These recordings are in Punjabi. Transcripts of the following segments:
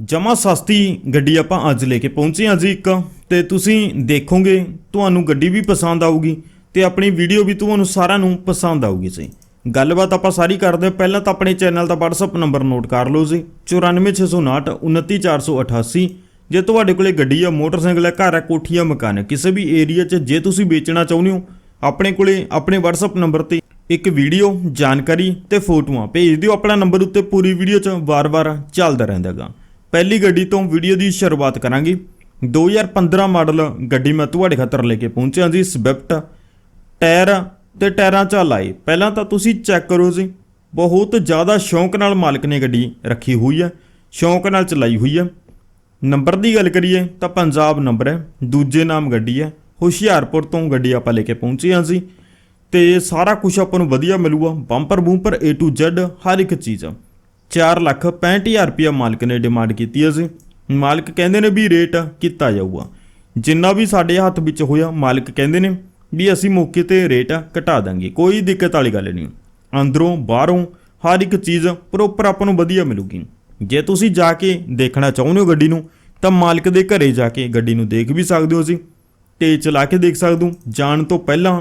ਜਮਾ ਸਸਤੀ ਗੱਡੀ ਆਪਾਂ ਅੱਜ ਲੈ ਕੇ ਪਹੁੰਚੇ ਹਾਂ ਜੀ ਇੱਕ। ਤੇ ਤੁਸੀਂ ਦੇਖੋਗੇ ਤੁਹਾਨੂੰ ਗੱਡੀ ਵੀ ਪਸੰਦ ਆਊਗੀ ਤੇ ਆਪਣੀ ਵੀਡੀਓ ਵੀ ਤੁਹਾਨੂੰ ਸਾਰਿਆਂ ਨੂੰ ਪਸੰਦ ਆਊਗੀ ਜੀ। ਗੱਲਬਾਤ ਆਪਾਂ ਸਾਰੀ ਕਰਦੇ ਹਾਂ। ਪਹਿਲਾਂ ਤਾਂ ਆਪਣੇ ਚੈਨਲ ਦਾ WhatsApp ਨੰਬਰ ਨੋਟ ਕਰ ਲਓ ਜੀ। 94659 29488 ਜੇ ਤੁਹਾਡੇ ਕੋਲੇ ਗੱਡੀ ਆ, ਮੋਟਰਸਾਈਕਲ ਹੈ ਘਰ ਹੈ ਕੋਠੀ ਆ ਮਕਾਨ ਹੈ ਕਿਸੇ ਵੀ ਏਰੀਆ 'ਚ ਜੇ ਤੁਸੀਂ ਵੇਚਣਾ ਚਾਹੁੰਦੇ ਹੋ, ਆਪਣੇ ਕੋਲੇ ਆਪਣੇ WhatsApp ਨੰਬਰ ਤੇ ਇੱਕ ਵੀਡੀਓ, ਜਾਣਕਾਰੀ ਤੇ ਫੋਟੋਆਂ ਭੇਜ ਦਿਓ। ਆਪਣਾ ਨੰਬਰ ਉੱਤੇ ਪੂਰੀ ਵੀਡੀਓ 'ਚ ਵਾਰ-ਵਾਰ ਚੱਲਦਾ ਰਹਿੰਦਾਗਾ ਪਹਿਲੀ ਗੱਡੀ ਤੋਂ ਵੀਡੀਓ ਦੀ ਸ਼ੁਰੂਆਤ ਕਰਾਂਗੇ। 2015 ਮਾਡਲ ਗੱਡੀ ਮੈਂ ਤੁਹਾਡੇ ਖਾਤਰ ਲੈ ਕੇ ਪਹੁੰਚਿਆ ਜੀ, ਸਵਿਫਟ। ਟਾਇਰ ਤੇ ਟਾਇਰਾਂ 'ਚ ਲਾਏ ਪਹਿਲਾਂ ਤਾਂ ਤੁਸੀਂ ਚੈੱਕ ਕਰੋ ਜੀ, ਬਹੁਤ ਜ਼ਿਆਦਾ ਸ਼ੌਂਕ ਨਾਲ ਮਾਲਕ ਨੇ ਗੱਡੀ ਰੱਖੀ ਹੋਈ ਹੈ, ਸ਼ੌਂਕ ਨਾਲ ਚਲਾਈ ਹੋਈ ਹੈ। ਨੰਬਰ ਦੀ ਗੱਲ ਕਰੀਏ ਤਾਂ ਪੰਜਾਬ ਨੰਬਰ ਹੈ, ਦੂਜੇ ਨਾਮ ਗੱਡੀ ਹੈ, ਹੁਸ਼ਿਆਰਪੁਰ ਤੋਂ ਗੱਡੀ ਆਪਾਂ ਲੈ ਕੇ ਪਹੁੰਚੇ ਹਾਂ ਜੀ। ਤੇ ਸਾਰਾ ਕੁਝ ਆਪਾਂ ਨੂੰ ਵਧੀਆ ਮਿਲੂਗਾ, ਬੰਪਰ ਬੂੰਪਰ A to Z ਹਰ ਇੱਕ ਚੀਜ਼ 4 ਲੱਖ 65000 ਰੁਪਇਆ ਮਾਲਕ ਨੇ ਡਿਮਾਂਡ ਕੀਤੀ ਹੈ ਜੀ। ਮਾਲਕ ਕਹਿੰਦੇ ਨੇ ਵੀ ਰੇਟ ਕੀਤਾ ਜਾਊਗਾ। ਜਿੰਨਾ ਵੀ ਸਾਡੇ ਹੱਥ ਵਿੱਚ ਹੋਇਆ, ਮਾਲਕ ਕਹਿੰਦੇ ਨੇ ਵੀ ਅਸੀਂ ਮੌਕੇ ਤੇ ਰੇਟ ਘਟਾ ਦਾਂਗੇ। ਕੋਈ ਦਿੱਕਤ ਵਾਲੀ ਗੱਲ ਨਹੀਂ। ਅੰਦਰੋਂ, ਬਾਹਰੋਂ ਹਰ ਇੱਕ ਚੀਜ਼ ਪ੍ਰੋਪਰ ਆਪਾਂ ਨੂੰ ਵਧੀਆ ਮਿਲੂਗੀ। ਜੇ ਤੁਸੀਂ ਜਾ ਕੇ ਦੇਖਣਾ ਚਾਹੁੰਦੇ ਹੋ ਗੱਡੀ ਨੂੰ, ਤਾਂ ਮਾਲਕ ਦੇ ਘਰੇ ਜਾ ਕੇ ਗੱਡੀ ਨੂੰ ਦੇਖ ਵੀ ਸਕਦੇ ਹੋ ਜੀ ਤੇ ਚਲਾ ਕੇ ਦੇਖ ਸਕਦੇ ਹੋ। ਜਾਣ ਤੋਂ ਪਹਿਲਾਂ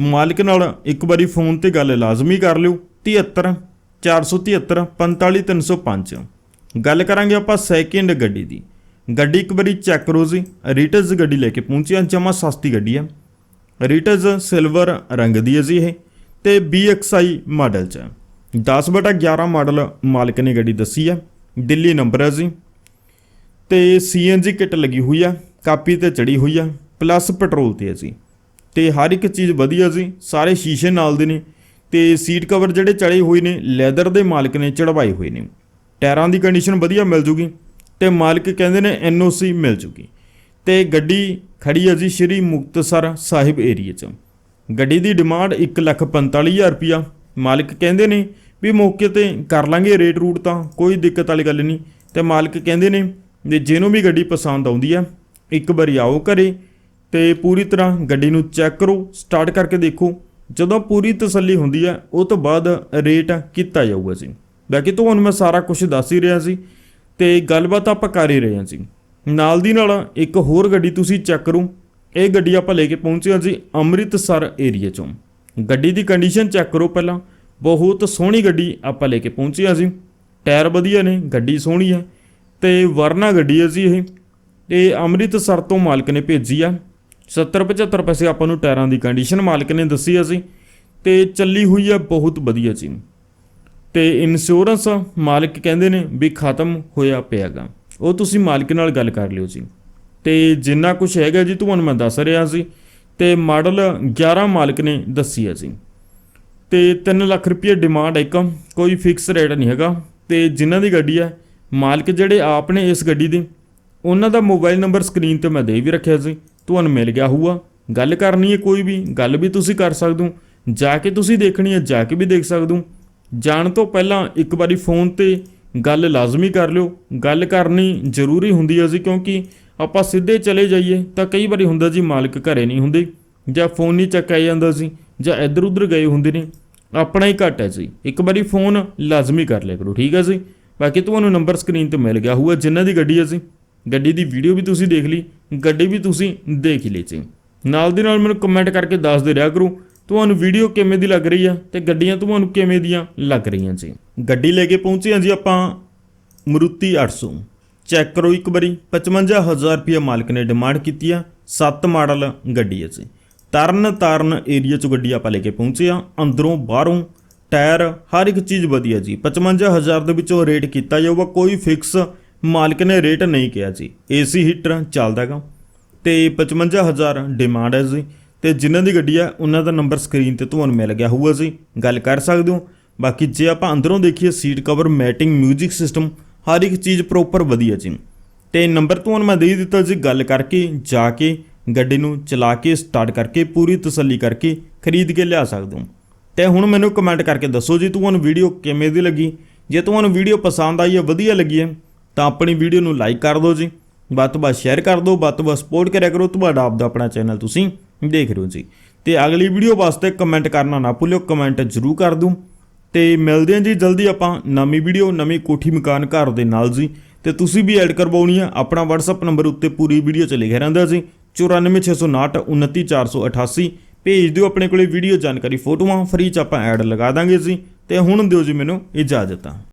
ਮਾਲਕ ਨਾਲ ਇੱਕ ਵਾਰੀ ਫੋਨ ਤੇ ਗੱਲ ਲਾਜ਼ਮੀ ਕਰ ਲਿਓ 73 473 45305 ਗੱਲ ਕਰਾਂਗੇ ਆਪਾਂ ਸੈਕਿੰਡ ਗੱਡੀ ਦੀ। ਗੱਡੀ ਇੱਕ ਵਾਰੀ ਚੈੱਕ ਕਰੋ ਜੀ। ਰੀਟਸ ਗੱਡੀ ਲੈ ਕੇ ਪਹੁੰਚਿਆ ਜਮਾ ਸਸਤੀ ਗੱਡੀ ਆ। ਰੀਟਸ ਸਿਲਵਰ ਰੰਗ ਦੀ ਹੈ ਜੀ ਇਹ, ਤੇ BXI ਮਾਡਲ ਚ ਹੈ। 10 ਬਟਾ 11 ਮਾਡਲ ਮਾਲਕ ਨੇ ਗੱਡੀ ਦੱਸੀ ਆ। ਦਿੱਲੀ ਨੰਬਰ ਹੈ ਜੀ। ਤੇ CNG ਕਿੱਟ ਲੱਗੀ ਹੋਈ ਆ, ਕਾਪੀ ਤੇ ਚੜੀ ਹੋਈ ਆ ਪਲੱਸ ਪੈਟਰੋਲ ਤੇ ਹੈ ਜੀ। ਤੇ ਹਰ ਇੱਕ ਚੀਜ਼ ਵਧੀਆ ਜੀ, ਸਾਰੇ ਸ਼ੀਸ਼ੇ ਨਾਲ ਦੇ ਨੇ। ਤੇ ਸੀਟ ਕਵਰ ਜਿਹੜੇ ਚੜੇ ਹੋਏ ਨੇ, ਲੈਦਰ ਦੇ ਮਾਲਕ ਨੇ ਚੜਵਾਏ ਹੋਏ ਨੇ। ਟਾਇਰਾਂ ਦੀ ਕੰਡੀਸ਼ਨ ਵਧੀਆ ਮਿਲ ਜੂਗੀ ਤੇ ਮਾਲਕ ਕਹਿੰਦੇ ਨੇ NOC ਮਿਲ ਜੂਗੀ। ਤੇ ਗੱਡੀ ਖੜੀ ਹੈ ਜੀ ਸ਼੍ਰੀ ਮੁਕਤਸਰ ਸਾਹਿਬ ਏਰੀਏ 'ਚ। ਗੱਡੀ ਦੀ ਡਿਮਾਂਡ 145000 ਰੁਪਿਆ ਮਾਲਕ ਕਹਿੰਦੇ ਨੇ ਵੀ ਮੌਕੇ ਤੇ ਕਰ ਲਾਂਗੇ ਰੇਟ ਰੂਟ ਤਾਂ, ਕੋਈ ਦਿੱਕਤ ਵਾਲੀ ਗੱਲ ਨਹੀਂ। ਤੇ ਮਾਲਕ ਕਹਿੰਦੇ ਨੇ ਵੀ ਜਿਹਨੂੰ ਵੀ ਗੱਡੀ ਪਸੰਦ ਆਉਂਦੀ ਆ ਇੱਕ ਵਾਰੀ ਆਓ ਘਰੇ ਤੇ ਪੂਰੀ ਤਰ੍ਹਾਂ ਗੱਡੀ ਨੂੰ ਚੈੱਕ ਕਰੋ, ਸਟਾਰਟ ਕਰਕੇ ਦੇਖੋ। ਜਦੋਂ ਪੂਰੀ ਤਸੱਲੀ ਹੁੰਦੀ ਹੈ, ਉਹ ਤੋਂ ਬਾਅਦ ਰੇਟ ਕੀਤਾ ਜਾਊਗਾ ਜੀ। ਬਾਕੀ ਤੁਹਾਨੂੰ ਮੈਂ ਸਾਰਾ ਕੁਝ ਦੱਸ ਹੀ ਰਿਹਾ ਸੀ ਤੇ ਗੱਲਬਾਤ ਆਪਾਂ ਕਰ ਹੀ ਰਹੇ ਹਾਂ ਜੀ। ਨਾਲ ਦੀ ਨਾਲ ਇੱਕ ਹੋਰ ਗੱਡੀ ਤੁਸੀਂ ਚੈੱਕ ਕਰੋ। ਇਹ ਗੱਡੀ ਆਪਾਂ ਲੈ ਕੇ ਪਹੁੰਚੇ ਹਾਂ ਜੀ ਅੰਮ੍ਰਿਤਸਰ ਏਰੀਆ ਚੋਂ। ਗੱਡੀ ਦੀ ਕੰਡੀਸ਼ਨ ਚੈੱਕ ਕਰੋ ਪਹਿਲਾਂ। ਬਹੁਤ ਸੋਹਣੀ ਗੱਡੀ ਆਪਾਂ ਲੈ ਕੇ ਪਹੁੰਚੇ ਹਾਂ ਜੀ। ਟਾਇਰ ਵਧੀਆ ਨੇ, ਗੱਡੀ ਸੋਹਣੀ ਹੈ। ਤੇ ਵਰਨਾ ਗੱਡੀ ਹੈ ਜੀ ਇਹ। ਇਹ ਅੰਮ੍ਰਿਤਸਰ ਤੋਂ ਮਾਲਕ ਨੇ ਭੇਜੀ ਆ। 70 75 ਪੈਸੇ ਆਪਾਂ ਨੂੰ ਟਾਇਰਾਂ ਦੀ ਕੰਡੀਸ਼ਨ ਮਾਲਕ ਨੇ ਦੱਸੀ ਆ ਸੀ, ਤੇ ਚੱਲੀ ਹੋਈ ਆ ਬਹੁਤ ਵਧੀਆ ਜੀ ਤੇ ਇੰਸ਼ੋਰੈਂਸ ਮਾਲਕ ਕਹਿੰਦੇ ਨੇ ਵੀ ਖਤਮ ਹੋਇਆ ਪਿਆਗਾ। ਉਹ ਤੁਸੀਂ ਮਾਲਕ ਨਾਲ ਗੱਲ ਕਰ ਲਿਓ ਜੀ। ਤੇ ਜਿੰਨਾ ਕੁਝ ਹੈਗਾ ਜੀ, ਤੁਹਾਨੂੰ ਮੈਂ ਦੱਸ ਰਿਹਾ ਸੀ, ਤੇ ਮਾਡਲ 11 ਮਾਲਕ ਨੇ ਦੱਸੀ ਆ ਜੀ। ਤੇ 3 ਲੱਖ ਰੁਪਏ ਡਿਮਾਂਡ ਹੈ ਇੱਕ, ਕੋਈ ਫਿਕਸ ਰੇਟ ਨਹੀਂ ਹੈਗਾ। ਤੇ ਜਿਨ੍ਹਾਂ ਦੀ ਗੱਡੀ ਹੈ ਮਾਲਕ ਜਿਹੜੇ ਆਪ ਨੇ ਇਸ ਗੱਡੀ ਦੇ, ਉਹਨਾਂ ਦਾ ਮੋਬਾਈਲ ਨੰਬਰ ਸਕਰੀਨ ਤੇ ਮੈਂ ਦੇ ਵੀ ਰੱਖਿਆ ਸੀ। ਤੁਹਾਨੂੰ ਮਿਲ ਗਿਆ ਹੋਊਗਾ ਗੱਲ ਕਰਨੀ ਹੈ ਕੋਈ ਵੀ, ਗੱਲ ਵੀ ਤੁਸੀਂ ਕਰ ਸਕਦੇ। ਹੋ ਜਾ ਕੇ ਤੁਸੀਂ ਦੇਖਣੀ ਹੈ, ਜਾ ਕੇ ਵੀ ਦੇਖ ਸਕਦੇ। ਹੋ ਜਾਣ ਤੋਂ ਪਹਿਲਾਂ ਇੱਕ ਵਾਰੀ ਫੋਨ ਤੇ ਗੱਲ ਲਾਜ਼ਮੀ ਕਰ ਲਿਓ। ਗੱਲ ਕਰਨੀ ਜ਼ਰੂਰੀ ਹੁੰਦੀ ਹੈ ਜੀ, ਕਿਉਂਕਿ ਆਪਾਂ ਸਿੱਧੇ ਚਲੇ ਜਾਈਏ ਤਾਂ ਕਈ ਵਾਰੀ ਹੁੰਦਾ ਜੀ, ਮਾਲਕ ਘਰੇ ਨਹੀਂ ਹੁੰਦੇ ਜਾਂ ਫੋਨ ਨਹੀਂ ਚੱਕਿਆ ਜਾਂਦਾ ਸੀ ਜਾਂ ਇੱਧਰ ਉੱਧਰ ਗਏ ਹੁੰਦੇ ਨੇ। ਆਪਣਾ ਹੀ ਘੱਟ ਹੈ ਜੀ। ਇੱਕ ਵਾਰੀ ਫੋਨ ਲਾਜ਼ਮੀ ਕਰ ਲਿਆ ਕਰੋ, ਠੀਕ ਹੈ ਜੀ? ਬਾਕੀ ਤੁਹਾਨੂੰ ਨੰਬਰ ਸਕਰੀਨ ਤੇ ਮਿਲ ਗਿਆ ਹੋਊਗਾ ਜਿਨ੍ਹਾਂ ਦੀ ਗੱਡੀ ਹੈ ਜੀ। ਗੱਡੀ ਦੀ ਵੀਡੀਓ ਵੀ ਤੁਸੀਂ ਦੇਖ ਲਈ, ਗੱਡੀ ਵੀ ਤੁਸੀਂ ਦੇਖ ਹੀ ਲਈ ਜੀ ਨਾਲ ਦੀ ਨਾਲ ਮੈਨੂੰ ਕਮੈਂਟ ਕਰਕੇ ਦੱਸਦੇ ਰਿਹਾ ਕਰੋ, ਤੁਹਾਨੂੰ ਵੀਡੀਓ ਕਿਵੇਂ ਦੀ ਲੱਗ ਰਹੀ ਆ ਤੇ ਗੱਡੀਆਂ ਤੁਹਾਨੂੰ ਕਿਵੇਂ ਦੀਆਂ ਲੱਗ ਰਹੀਆਂ ਜੀ ਗੱਡੀ ਲੈ ਕੇ ਪਹੁੰਚੇ ਹਾਂ ਜੀ ਆਪਾਂ ਮਰੂਤੀ 800 ਚੈੱਕ ਕਰੋ ਇੱਕ ਵਾਰੀ 55000 ਰੁਪਏ ਮਾਲਕ ਨੇ ਡਿਮਾਂਡ ਕੀਤੀ ਆ 7 ਮਾਡਲ ਗੱਡੀ ਹੈ ਜੀ। ਤਰਨ ਤਾਰਨ ਏਰੀਆ ਚ ਗੱਡੀ ਆਪਾਂ ਲੈ ਕੇ ਪਹੁੰਚੇ ਆ ਅੰਦਰੋਂ ਬਾਹਰੋਂ ਟਾਇਰ ਹਰ ਇੱਕ ਚੀਜ਼ ਵਧੀਆ ਜੀ। 55000 ਦੇ ਵਿੱਚੋਂ ਰੇਟ ਕੀਤਾ ਜਾਊਗਾ, ਕੋਈ ਫਿਕਸ ਮਾਲਕ ਨੇ ਰੇਟ ਨਹੀਂ ਕਿਹਾ ਜੀ। ਏਸੀ ਹੀਟਰ ਚੱਲਦਾਗਾ ਤੇ 55000 ਡਿਮਾਂਡ ਹੈ ਜੀ। ਤੇ ਜਿਨ੍ਹਾਂ ਦੀ ਗੱਡੀ ਆ, ਉਹਨਾਂ ਦਾ ਨੰਬਰ ਸਕਰੀਨ ਤੇ ਤੁਹਾਨੂੰ ਮਿਲ ਗਿਆ ਹੋਊਗਾ ਜੀ। ਗੱਲ ਕਰ ਸਕਦੇ ਹੋ। ਬਾਕੀ ਜੇ ਆਪਾਂ ਅੰਦਰੋਂ ਦੇਖੀਏ ਸੀਟ ਕਵਰ ਮੈਟਿੰਗ 뮤직 ਸਿਸਟਮ ਹਰ ਇੱਕ ਚੀਜ਼ ਪ੍ਰੋਪਰ ਵਧੀਆ ਜੀ। ਤੇ ਨੰਬਰ ਤੁਹਾਨੂੰ ਮੈਂ ਦੇ ਦਿੱਤਾ ਜੀ, ਗੱਲ ਕਰਕੇ, ਜਾ ਕੇ, ਗੱਡੀ ਨੂੰ ਚਲਾ ਕੇ ਸਟਾਰਟ ਕਰਕੇ, ਪੂਰੀ ਤਸੱਲੀ ਕਰਕੇ ਖਰੀਦ ਕੇ ਲਿਆ ਸਕਦੇ ਹੋ। ਤੇ ਹੁਣ ਮੈਨੂੰ ਕਮੈਂਟ ਕਰਕੇ ਦੱਸੋ ਜੀ, ਤੁਹਾਨੂੰ ਵੀਡੀਓ ਕਿਵੇਂ ਦੀ ਲੱਗੀ? ਜੇ ਤੁਹਾਨੂੰ ਵੀਡੀਓ ਪਸੰਦ ਆਈ ਹੈ, ਵਧੀਆ ਲੱਗੀ ਹੈ ਤਾਂ ਆਪਣੀ ਵੀਡੀਓ ਨੂੰ ਲਾਈਕ ਕਰ ਦਿਓ ਜੀ। ਵੱਧ ਤੋਂ ਵੱਧ ਸ਼ੇਅਰ ਕਰ ਦਿਓ, ਵੱਧ ਤੋਂ ਵੱਧ ਸਪੋਰਟ ਕਰਿਆ ਕਰੋ। ਤੁਹਾਡਾ ਆਪਦਾ ਆਪਣਾ ਚੈਨਲ ਤੁਸੀਂ ਦੇਖ ਰਹੇ ਹੋ ਜੀ। ਤੇ ਅਗਲੀ ਵੀਡੀਓ ਵਾਸਤੇ ਕਮੈਂਟ ਕਰਨਾ ਨਾ ਭੁੱਲਿਓ ਕਮੈਂਟ ਜ਼ਰੂਰ ਕਰ ਦਿਓ। ਤੇ ਮਿਲਦੇ ਹਾਂ ਜੀ ਜਲਦੀ ਆਪਾਂ ਨਵੀਂ ਵੀਡੀਓ ਨਵੀਂ ਕੋਠੀ ਮਕਾਨ ਘਰ ਦੇ ਨਾਲ ਜੀ। ਤੇ ਤੁਸੀਂ ਵੀ ਐਡ ਕਰਵਾਉਣੀ ਆ, ਆਪਣਾ WhatsApp ਨੰਬਰ ਉੱਤੇ ਪੂਰੀ ਵੀਡੀਓ ਚ ਲਿਖਿਆ ਰਹਿੰਦਾ ਸੀ 94659 29488 ਭੇਜ ਦਿਓ ਆਪਣੇ ਕੋਲੇ ਵੀਡੀਓ ਜਾਣਕਾਰੀ, ਫੋਟੋਆਂ ਫ੍ਰੀ ਚ ਆਪਾਂ ਐਡ ਲਗਾ ਦਾਂਗੇ ਜੀ। ਤੇ ਹੁਣ ਦਿਓ ਜੀ ਮੈਨੂੰ ਇਜਾਜ਼ਤ। ਆ